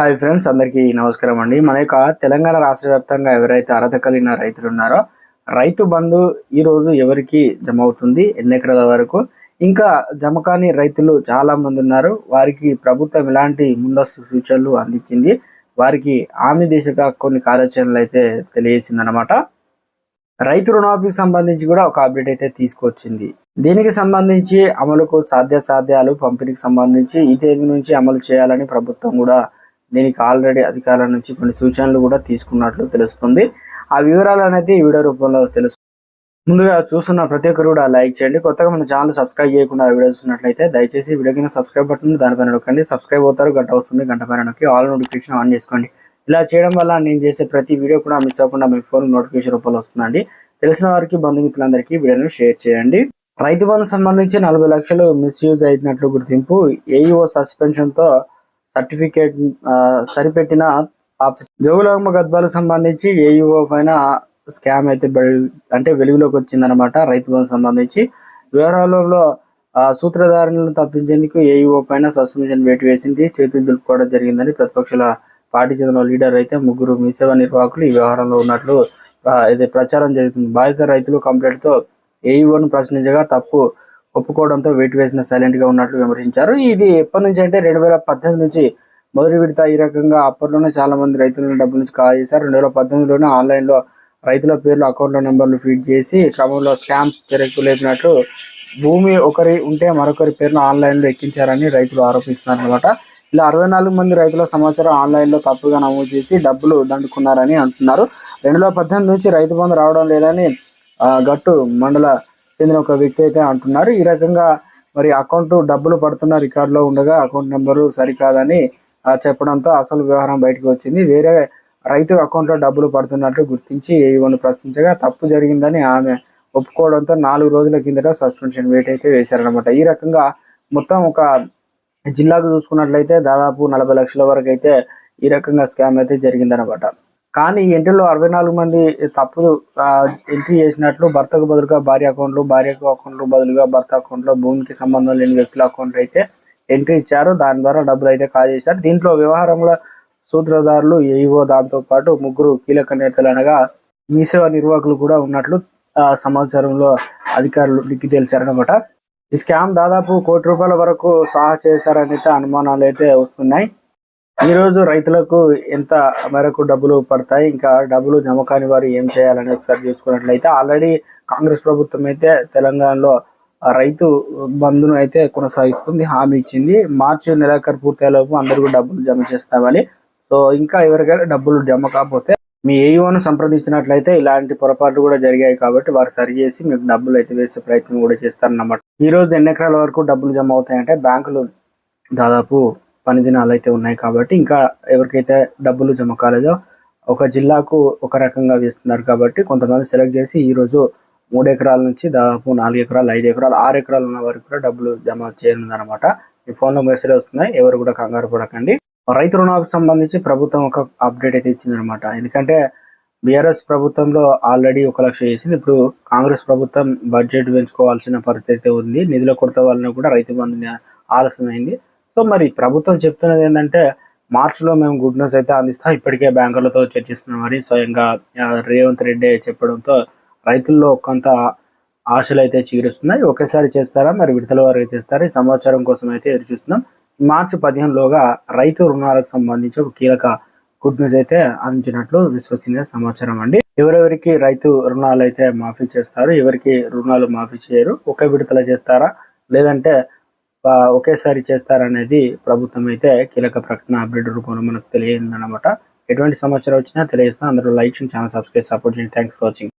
Hi friends అందరికీ నమస్కారం అండి. మన యొక్క తెలంగాణ రాష్ట్ర వ్యాప్తంగా ఎవరైతే అర్హత కలిగిన రైతులు ఉన్నారో రైతు బంధు ఈరోజు ఎవరికి జమ అవుతుంది? ఎన్ని ఎకరాల వరకు? ఇంకా జమ కాని రైతులు చాలా మంది ఉన్నారు. వారికి ప్రభుత్వం ఇలాంటి ముందస్తు సూచనలు అందించింది? వారికి హామీ దిశగా కొన్ని కార్యాచరణలు అయితే తెలియజేసింది అనమాట రైతు రుణమాఫీకి సంబంధించి కూడా ఒక అప్డేట్ అయితే తీసుకొచ్చింది. దీనికి సంబంధించి అమలుకు సాధ్య సాధ్యాలు పంపిణీకి సంబంధించి ఈ తేదీ నుంచి అమలు చేయాలని ప్రభుత్వం కూడా దీనికి ఆల్రెడీ అధికారుల నుంచి కొన్ని సూచనలు కూడా తీసుకున్నట్లు తెలుస్తుంది. ఆ వివరాలు అనేది ఈ వీడియో రూపంలో తెలుసు. ముందుగా చూస్తున్న ప్రతి ఒక్కరు కూడా లైక్ చేయండి. కొత్తగా మన ఛానల్ సబ్స్క్రైబ్ చేయకుండా వీడియో చూసినట్లయితే దయచేసి వీడియో కింద సబ్స్క్రైబ్ బటన్ దానిపైన నొక్కండి. సబ్స్క్రైబ్ అవుతారు గంట వస్తుంది గంట పైన నొక్కి ఆల్ నోటిఫికేషన్ ఆన్ చేసుకోండి. ఇలా చేయడం వల్ల నేను చేసే ప్రతి వీడియో కూడా మిస్ అవ్వకుండా మీ ఫోన్ నోటిఫికేషన్ రూపంలో వస్తుందండి. తెలిసిన వారికి బంధుమిత్రులందరికీ వీడియోను షేర్ చేయండి. రైతు బంధు సంబంధించి నలభై లక్షలు మిస్యూజ్ అయినట్లు గుర్తింపు ఏఈఓ సస్పెన్షన్తో సర్టిఫికేట్ సరిపెట్టిన ఆఫీస్. జోగులాంబ గద్వాలకు సంబంధించి ఏఈఓ పైన స్కామ్ అయితే అంటే వెలుగులోకి వచ్చిందనమాట రైతు బంధు సంబంధించి. వివరాలలో సూత్రధారణను తప్పించేందుకు ఏఈఓ పైన సస్పెన్షన్ వేటు వేసింది. చేతులు దులుపుకోవడం జరిగిందని ప్రతిపక్షాల పార్టీ చెందిన లీడర్ అయితే ముగ్గురు మీసేవా నిర్వాహకులు ఈ వ్యవహారంలో ఉన్నట్లు అయితే ప్రచారం జరుగుతుంది. బాధిత రైతులు కంప్లైంట్తో ఏఈఓను ప్రశ్నించగా తప్పు ఒప్పుకోవడంతో వెయిట్ వేసిన సైలెంట్గా ఉన్నట్లు విమర్శించారు. ఇది ఎప్పటి నుంచి అంటే రెండు వేల పద్దెనిమిది నుంచి మొదటి విడత ఈ రకంగా అప్పట్లోనే చాలా మంది రైతుల డబ్బుల నుంచి కాల్ చేశారు. రెండు వేల పద్దెనిమిదిలోనే ఆన్లైన్లో రైతుల పేర్లు అకౌంట్ల నెంబర్లు ఫీడ్ చేసి క్రమంలో స్కామ్ తెరకు లేపినట్లు భూమి ఒకరి ఉంటే మరొకరి పేరును ఆన్లైన్లో ఎక్కించారని రైతులు ఆరోపిస్తున్నారు అనమాట ఇలా అరవై నాలుగు మంది రైతుల సమాచారం ఆన్లైన్లో తప్పుగా నమోదు చేసి డబ్బులు దండుకున్నారని అంటున్నారు. రెండు వేల పద్దెనిమిది నుంచి రైతు బంధు రావడం లేదని గట్టు మండల చెందిన ఒక వ్యక్తి అయితే అంటున్నారు. ఈ రకంగా మరి అకౌంట్ డబ్బులు పడుతున్న రికార్డులో ఉండగా అకౌంట్ నెంబరు సరికాదని ఆ, చెప్పడంతో అసలు వ్యవహారం బయటకు వచ్చింది. వేరే రైతు అకౌంట్లో డబ్బులు పడుతున్నట్లు గుర్తించి ఏఈఓను ప్రశ్నించగా తప్పు జరిగిందని ఆమె ఒప్పుకోవడంతో నాలుగు రోజుల కిందట సస్పెన్షన్ వేట్ అయితే వేశారనమాట ఈ రకంగా మొత్తం ఒక జిల్లాకు చూసుకున్నట్లయితే దాదాపు నలభై లక్షల వరకు అయితే ఈ రకంగా స్కామ్ అయితే జరిగిందనమాట కానీ ఈ ఎంట్రీలో అరవై నాలుగు మంది తప్పులు ఎంట్రీ చేసినట్లు భర్తకు బదులుగా భార్య అకౌంట్లు భార్యకు అకౌంట్లు బదులుగా భర్త అకౌంట్లో భూమికి సంబంధం లేని వ్యక్తుల అకౌంట్లు అయితే ఎంట్రీ ఇచ్చారు. దాని ద్వారా డబ్బులు అయితే కాల్ చేశారు. దీంట్లో వ్యవహారంలో సూత్రధారులు ఏఈఓ దాంతో పాటు ముగ్గురు కీలక నేతలు అనగా మీసేవ నిర్వాహకులు కూడా ఉన్నట్లు సమాచారంలో అధికారులు దిక్కి తెలిసారనమాట ఈ స్కామ్ దాదాపు కోటి రూపాయల వరకు సహా చేశారని అయితే అనుమానాలు అయితే వస్తున్నాయి. ఈ రోజు రైతులకు ఎంత మేరకు డబ్బులు పడతాయి? ఇంకా డబ్బులు జమ కాని వారు ఏం చేయాలని ఒకసారి చూసుకున్నట్లయితే ఆల్రెడీ కాంగ్రెస్ ప్రభుత్వం అయితే తెలంగాణలో ఆ రైతు బంధును అయితే కొనసాగిస్తుంది హామీ ఇచ్చింది. మార్చి నెలాఖరు పూర్తయ్యేలోపు అందరికీ డబ్బులు జమ చేస్తామని. సో ఇంకా ఎవరికైనా డబ్బులు జమ కాకపోతే మీ ఏఈఓను సంప్రదించినట్లయితే ఇలాంటి పొరపాట్లు కూడా జరిగాయి కాబట్టి వారు సరి చేసి మీకు డబ్బులు అయితే వేసే ప్రయత్నం కూడా చేస్తారన్నమాట. ఈ రోజు ఎన్ని ఎకరాల వరకు డబ్బులు జమ అవుతాయంటే బ్యాంకులు దాదాపు పని దినాలు అయితే ఉన్నాయి కాబట్టి ఇంకా ఎవరికైతే డబ్బులు జమ కాలేదో ఒక జిల్లాకు ఒక రకంగా వేస్తున్నారు కాబట్టి కొంతమంది సెలెక్ట్ చేసి ఈ రోజు మూడు ఎకరాల నుంచి దాదాపు నాలుగు ఎకరాలు ఐదు ఎకరాలు ఆరు ఎకరాలు ఉన్న వరకు కూడా డబ్బులు జమ చేయనుందనమాట మీ ఫోన్లో మెసేజ్ వస్తున్నాయి ఎవరు కూడా కంగారు పడకండి. రైతు రుణాలకు సంబంధించి ప్రభుత్వం ఒక అప్డేట్ అయితే ఇచ్చిందనమాట ఎందుకంటే బీఆర్ఎస్ ప్రభుత్వంలో ఆల్రెడీ ఒక లక్ష చేసింది ఇప్పుడు కాంగ్రెస్ ప్రభుత్వం బడ్జెట్ పెంచుకోవాల్సిన పరిస్థితి అయితే ఉంది. నిధుల కొరత వలన కూడా రైతు బంధు ఆలస్యమైంది. సో మరి ప్రభుత్వం చెప్తున్నది ఏంటంటే మార్చిలో మేము గుడ్ న్యూస్ అయితే అందిస్తాం ఇప్పటికే బ్యాంకులతో చర్చిస్తున్నాం అని స్వయంగా రేవంత్ రెడ్డి చెప్పడంతో రైతుల్లో కొంత ఆశలు అయితే చీరుస్తున్నాయి. ఒకేసారి చేస్తారా? మరి విడతల వారు అయితే ఈ సమాచారం కోసం అయితే ఎదురు చూస్తున్నాం. మార్చి పదిహేనులోగా రైతు రుణాలకు సంబంధించి ఒక కీలక గుడ్ న్యూస్ అయితే అందించినట్లు విశ్వసనీయ సమాచారం అండి. ఎవరెవరికి రైతు రుణాలు అయితే మాఫీ చేస్తారు? ఎవరికి రుణాలు మాఫీ చేయరు? ఒకే విడతల చేస్తారా? లేదంటే ఒకేసారి చేస్తారనేది ప్రభుత్వం అయితే కీలక ప్రకటన అప్డేట్ రూపంలో మనకు తెలియదన్నమాట ఎటువంటి సమాచారం వచ్చినా తెలియజేస్తాం అందరూ లైక్ ఛానల్ సబ్స్క్రైబ్ సపోర్ట్ చేయండి. Thanks for watching